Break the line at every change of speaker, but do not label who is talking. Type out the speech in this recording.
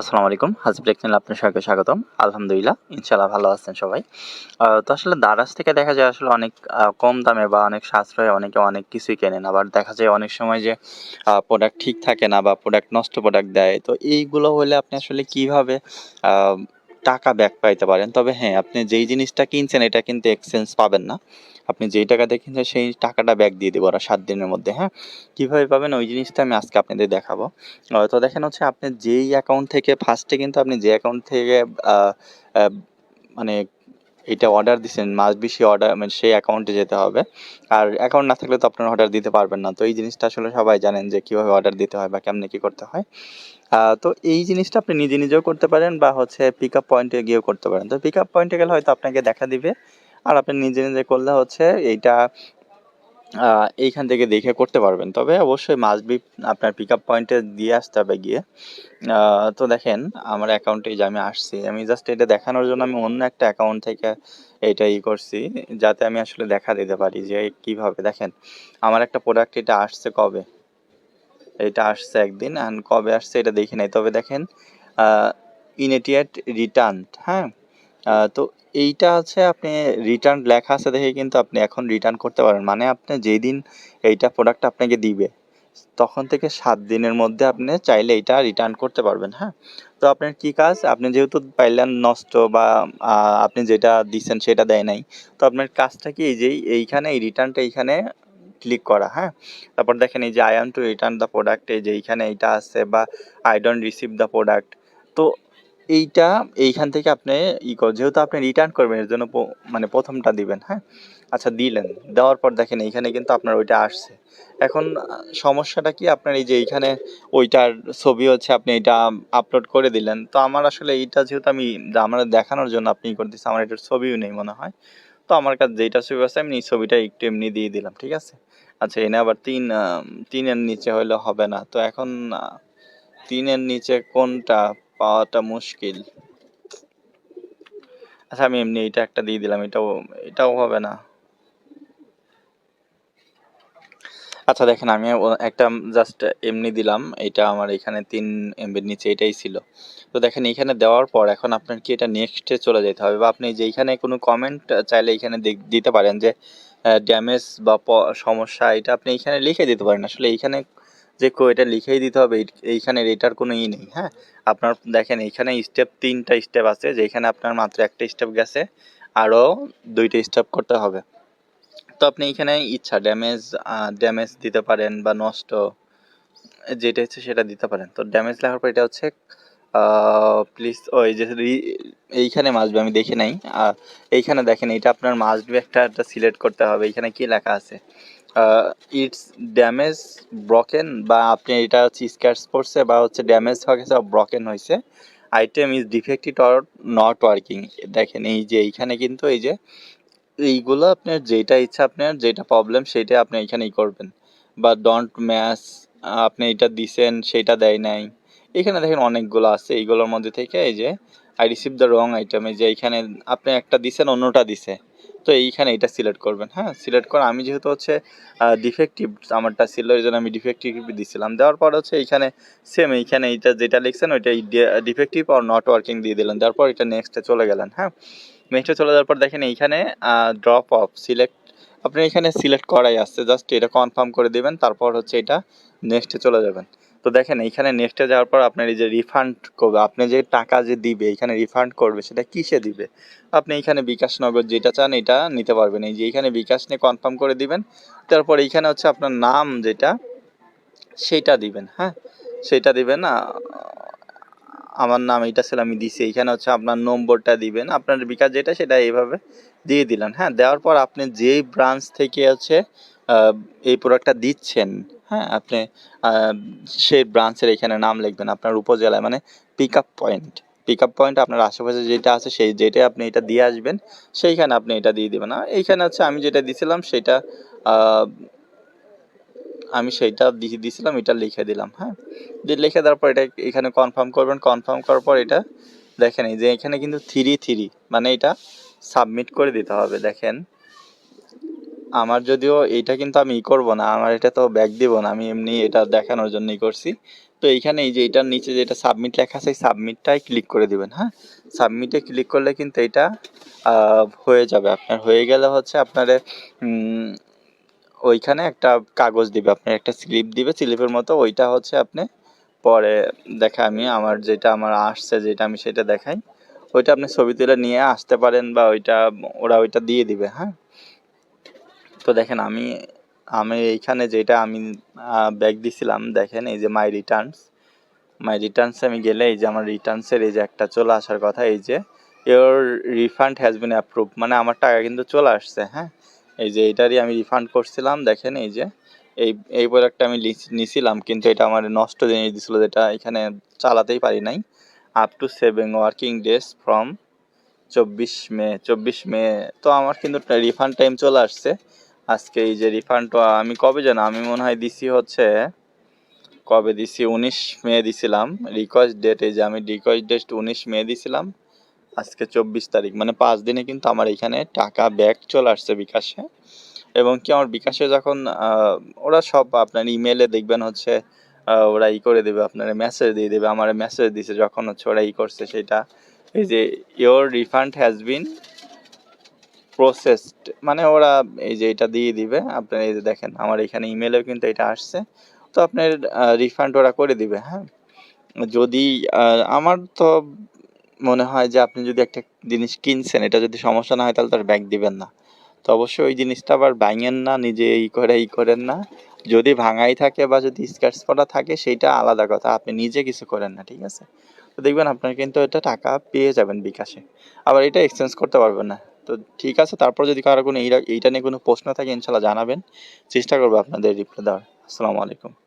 আসসালামু আলাইকুম হাজিব চ্যানেল আপনার সবাইকে স্বাগতম। আলহামদুলিল্লাহ ইনশাল্লাহ ভালো আছেন সবাই। তো আসলে দারাজ থেকে দেখা যায় আসলে অনেক কম দামে বা অনেক সাশ্রয়ে অনেকে অনেক কিছুই কেনেন। আবার দেখা যায় অনেক সময় যে প্রোডাক্ট ঠিক থাকে না বা প্রোডাক্ট নষ্ট প্রোডাক্ট দেয়। তো এইগুলো হলে আপনি আসলে কীভাবে টাকা ব্যাক পাইতে পারেন। তবে হ্যাঁ আপনি যেই জিনিসটা কিনছেন, এটা কিন্তু এক্সচেঞ্জ পাবেন না। আপনি যেই টাকা দিয়ে কিনছেন, সেই টাকাটা ব্যাক দিয়ে দেবো ওরা সাত দিনের মধ্যে হ্যাঁ? কীভাবে পাবেন? ওই জিনিসটা আমি আজকে আপনাদের দেখাবো। তো দেখেন হচ্ছে, আপনি যেই অ্যাকাউন্ট থেকে ফার্স্টে কিন্তু আপনি যে অ্যাকাউন্ট থেকে মানে এটা অর্ডার দিচ্ছেন মাস বেশি অর্ডার মানে সেই অ্যাকাউন্টে যেতে হবে। আর অ্যাকাউন্ট না থাকলে তো আপনার অর্ডার দিতে পারবেন না। তো এই জিনিসটা আসলে সবাই জানেন যে কীভাবে অর্ডার দিতে হয় বা কেমনে কী করতে হয়। তো এই জিনিসটা আপনি নিজে নিজেও করতে পারেন বা হচ্ছে পিক আপ পয়েন্টে গিয়েও করতে পারেন। তো পিক আপ পয়েন্টে গেলে হয়তো আপনাকে দেখা দিবে। আর আপনি নিজে নিজে করলে হচ্ছে এইটা এইখান থেকে দেখে করতে পারবেন। তবে অবশ্যই মাস্ট বি আপনার পিক আপ পয়েন্টে দিয়ে আসতে হবে গিয়ে। তো দেখেন আমার অ্যাকাউন্টে যে আমি আসছি, আমি জাস্ট এটা দেখানোর জন্য আমি অন্য একটা অ্যাকাউন্ট থেকে এটা ই করছি, যাতে আমি আসলে দেখা দিতে পারি যে কীভাবে। দেখেন, আমার একটা প্রোডাক্ট এটা আসছে কবে? এটা আসছে একদিন অ্যান্ড কবে আসছে এটা দেখি নাই। তবে দেখেন ইনেটিয়েট রিটার্ন হ্যাঁ? তো এইটা আছে আপনি রিটার্ন লেখা আছে দেখে কিন্তু আপনি এখন রিটার্ন করতে পারেন। মানে আপনি যেই দিন এইটা প্রোডাক্ট আপনাকে দিবে, তখন থেকে সাত দিনের মধ্যে আপনি চাইলে এটা রিটার্ন করতে পারবেন হ্যাঁ? তো আপনার কি কাজ? আপনি যেহেতু পাইলেন নষ্ট বা আপনি যেটা দিচ্ছেন সেটা দেয় নাই। তো আপনার কাজটা কি এই যে এইখানে, এই রিটার্নটা এইখানে ক্লিক করা হ্যাঁ? তারপর দেখেন এই যে I want to return the product এই যে এইখানে এইটা আছে বা I don't receive the product তো এইটা এইখান থেকে আপনি ই কর যেহেতু আপনি রিটার্ন করবেন, এর জন্য মানে প্রথমটা দিবেন হ্যাঁ? আচ্ছা দিলেন, দেওয়ার পর দেখেন এইখানে কিন্তু আপনার ওইটা আসছে। এখন সমস্যাটা কি? আপনার এই যে এইখানে ওইটার ছবি হচ্ছে, আপনি এটা আপলোড করে দিলেন, তো আমার আসলে এইটা যেহেতু আমি, আমার দেখানোর জন্য আপনি ই করতেছেন আমার এটার ছবিও নেই মনে হয়। তো আমার কাছে যেটা ছবি আছে, আমি ছবিটা একটু এমনি দিয়ে দিলাম, ঠিক আছে? আচ্ছা এনে আবার তিন তিনের নিচে হইলে হবে না। তো এখন তিনের নিচে কোনটা পাওয়াটা মুশকিল? আচ্ছা আমি এমনি এটা একটা দিয়ে দিলাম, এটাও এটাও হবে না। আচ্ছা দেখেন, আমি একটা জাস্ট এমনি দিলাম। এটা আমার এখানে তিন এমবির নিচে এটাই ছিল। তো দেখেন, এখানে দেওয়ার পর এখন আপনার কি এটা নেক্সটে চলে যেতে হবে? বা আপনি যে এখানে কোনো কমেন্ট চাইলে এখানে দিতে পারেন যে ড্যামেজ বা সমস্যা এটা আপনি এখানে লিখে দিতে পারেন। আসলে এইখানে যে কো, এটা লিখেই দিতে হবে, এই- এইখানে এটার কোনো ই নেই হ্যাঁ? আপনার, দেখেন এইখানে স্টেপ তিনটা স্টেপ আছে, যেখানে আপনার মাত্র একটা স্টেপ গেছে। আরও দুইটা স্টেপ করতে হবে। তো আপনি এখানে ইচ্ছা ড্যামেজ ড্যামেজ দিতে পারেন বা নষ্ট, যেটা হচ্ছে সেটা দিতে পারেন। তো ড্যামেজ লেখার পর এটা হচ্ছে প্লিজ ওই যে এইখানে মাসবে আমি দেখি নাই। এইখানে দেখেন, এটা আপনার মাসবে একটা একটা সিলেক্ট করতে হবে। এখানে কি লেখা আছে? ইটস ড্যামেজ ব্রকেন বা আপনি এটা হচ্ছে স্ক্যাচ পড়ছে বা হচ্ছে ড্যামেজ হয়ে গেছে ব্রকেন হয়েছে। Item is defective or not working দেখেন, এই যে এইখানে কিন্তু এই যে এইগুলো আপনার যেটা ইচ্ছা আপনার যেটা প্রবলেম সেটা আপনি এখানেই করবেন। বা ডন্ট ম্যাচ আপনি এটা দিছেন, সেটা দেয় নাই। এখানে দেখেন অনেকগুলো আছে, এইগুলোর মধ্যে থেকে এই যে I receive the wrong item এই যে এইখানে আপনি একটা দিছেন, অন্যটা দিছে। তো এইখানে এটা সিলেক্ট করবেন হ্যাঁ? সিলেক্ট করে, আমি যেহেতু হচ্ছে ডিফেক্টিভ আমারটা ছিল এই জন্য আমি ডিফেক্টিভ দিছিলাম। দেওয়ার পর হচ্ছে এইখানে সেম এইখানে এইটা যেটা লিখছেন, ওইটা ডিফেক্টিভ আর নট ওয়ার্কিং দিয়ে দিলেন। তারপর এটা নেক্সটে চলে গেলেন হ্যাঁ? নেক্সটে চলে যাওয়ার পর দেখেন এইখানে ড্রপ অফ সিলেক্ট আপনি এখানে সিলেক্ট করাই আসছে। জাস্ট এটা কনফার্ম করে দিবেন, তারপর হচ্ছে এটা নেক্সটে চলে যাবেন। তো দেখেন এইখানে নেক্সটে যাওয়ার পর আপনার এই যে রিফান্ড করবে, আপনি যে টাকা যে দিবে, এখানে রিফান্ড করবে, সেটা কিসে দিবে? আপনি এখানে বিকাশ নগদ যেটা চান, এটা নিতে পারবেন। এই যে এখানে বিকাশ নিয়ে কনফার্ম করে দিবেন, তারপর এইখানে হচ্ছে আপনার নাম যেটা, সেটা দিবেন হ্যাঁ? সেটা দিবেন আমার নাম এটা ছিল, আমি দিছি। এখানে হচ্ছে আপনার নম্বরটা দিবেন। আপনার বিকাশ যেটা, সেটা এইভাবে দিয়ে দিলেন। হ্যাঁ দেওয়ার পর আপনি যেই ব্রাঞ্চ থেকে হচ্ছে এই প্রোডাক্টটা দিচ্ছেন হ্যাঁ আপনি সেই ব্রাঞ্চের এখানে নাম লিখবেন আপনার উপজেলায়। মানে pick up point pick up point আপনার আশেপাশে যেটা আছে, সেই যেটা আপনি এটা দিয়ে আসবেন, সেইখানে আপনি এটা দিয়ে দিবেন। এইখানে হচ্ছে আমি যেটা দিছিলাম, সেটা আমি সেইটা দিয়ে দিছিলাম, এটা লিখে দিলাম হ্যাঁ? দিয়ে লিখে দেওয়ার পর এটা এখানে কনফার্ম করবেন কনফার্ম করার পর এটা দেখেন, এই যে এখানে কিন্তু থ্রি থ্রি মানে এটা সাবমিট করে দিতে হবে, দেখেন। আমার যদিও এটা কিন্তু আমি ই করব না, আমার এটা তো ব্যাক দিব না, আমি এমনি এটা দেখানোর জন্যই করছি। তো এইখানে এই যে এটার নিচে যেটা সাবমিট লেখা আছে সাবমিটটাই ক্লিক করে দিবেন হ্যাঁ? সাবমিটে ক্লিক করলে কিন্তু এটা হয়ে যাবে, আপনার হয়ে গেলে হচ্ছে আপনার ওইখানে একটা কাগজ দিবে, আপনি একটা স্লিপ দিবে, স্লিপের মতো ওইটা হচ্ছে আপনি পরে দেখা আমি আমার যেটা আমার আসছে, যেটা আমি সেটা দেখাই। ওইটা আপনি ছবি তুলে নিয়ে আসতে পারেন বা ওইটা, ওরা ওইটা দিয়ে দিবে হ্যাঁ? তো দেখেন আমি আমি এইখানে যেটা আমি ব্যাগ দিছিলাম, দেখেন এই যে মাই রিটার্নস মাই রিটার্নসে আমি গেলে এই যে আমার রিটার্নসের এই যে একটা চলে আসার কথা, এই যে your refund has been approve মানে আমার টাকা কিন্তু চলে আসছে হ্যাঁ? এই যে এটারই আমি রিফান্ড করছিলাম, দেখেন এই যে, এই এই প্রোডাক্টটা আমি নিছিলাম, কিন্তু এটা আমার নষ্ট জিনিস দিছিল যেটা এখানে চালাতেই পারি নাই। Up to seven working days from চব্বিশ মে চব্বিশ মে, তো আমার কিন্তু রিফান্ড টাইম চলে আসছে। আজকে এই যে রিফান্ডটা আমি কবে জানো, আমি মনে হয় দিছি হচ্ছে, কবে দিছি? উনিশ মে দিছিলাম। রিকোয়েস্ট ডেট এই যে আমি রিকোয়েস্ট ডেট উনিশ মে দিছিলাম। আজকে চব্বিশ তারিখ। মানে পাঁচ দিনে কিন্তু আমার এখানে টাকা ব্যাক চলে আসছে বিকাশে। এবং কি আমার বিকাশে যখন ওরা সব আপনার ইমেলে দেখবেন হচ্ছে ওরা ই করে দেবে, আপনার মেসেজ দিয়ে দেবে, আমার মেসেজ দিছে যখন হচ্ছে ওরা ই করছে সেটা। এই যে your refund has been processed মানে ওরা এই যে এটা দিয়ে দিবে, আপনার এই যে দেখেন, আমার এখানে ইমেলেও কিন্তু এটা আসছে। তো আপনার রিফান্ড ওরা করে দিবে হ্যাঁ? যদি আমার তো মনে হয় যে আপনি যদি একটা জিনিস কিনছেন, এটা যদি সমস্যা না হয়, তাহলে তার ব্যাগ দিবেন না। তো অবশ্যই ওই জিনিসটা আবার ভাঙেন না, নিজে এই করে, ই করেন না। যদি ভাঙাই থাকে বা যদি স্ক্র্যাচ করা থাকে, সেইটা আলাদা কথা, আপনি নিজে কিছু করেন না, ঠিক আছে? তো দেখবেন আপনার কিন্তু এটা টাকা পেয়ে যাবেন বিকাশে। আবার এটা এক্সচেঞ্জ করতে পারবেন না। তো ঠিক আছে, তারপর যদি কারও কোনো এইটা নিয়ে কোনো প্রশ্ন থাকে, ইনশাল্লাহ জানাবেন। চেষ্টা করব আপনাদের রিপ্লাই দেওয়ার। আসসালামু আলাইকুম।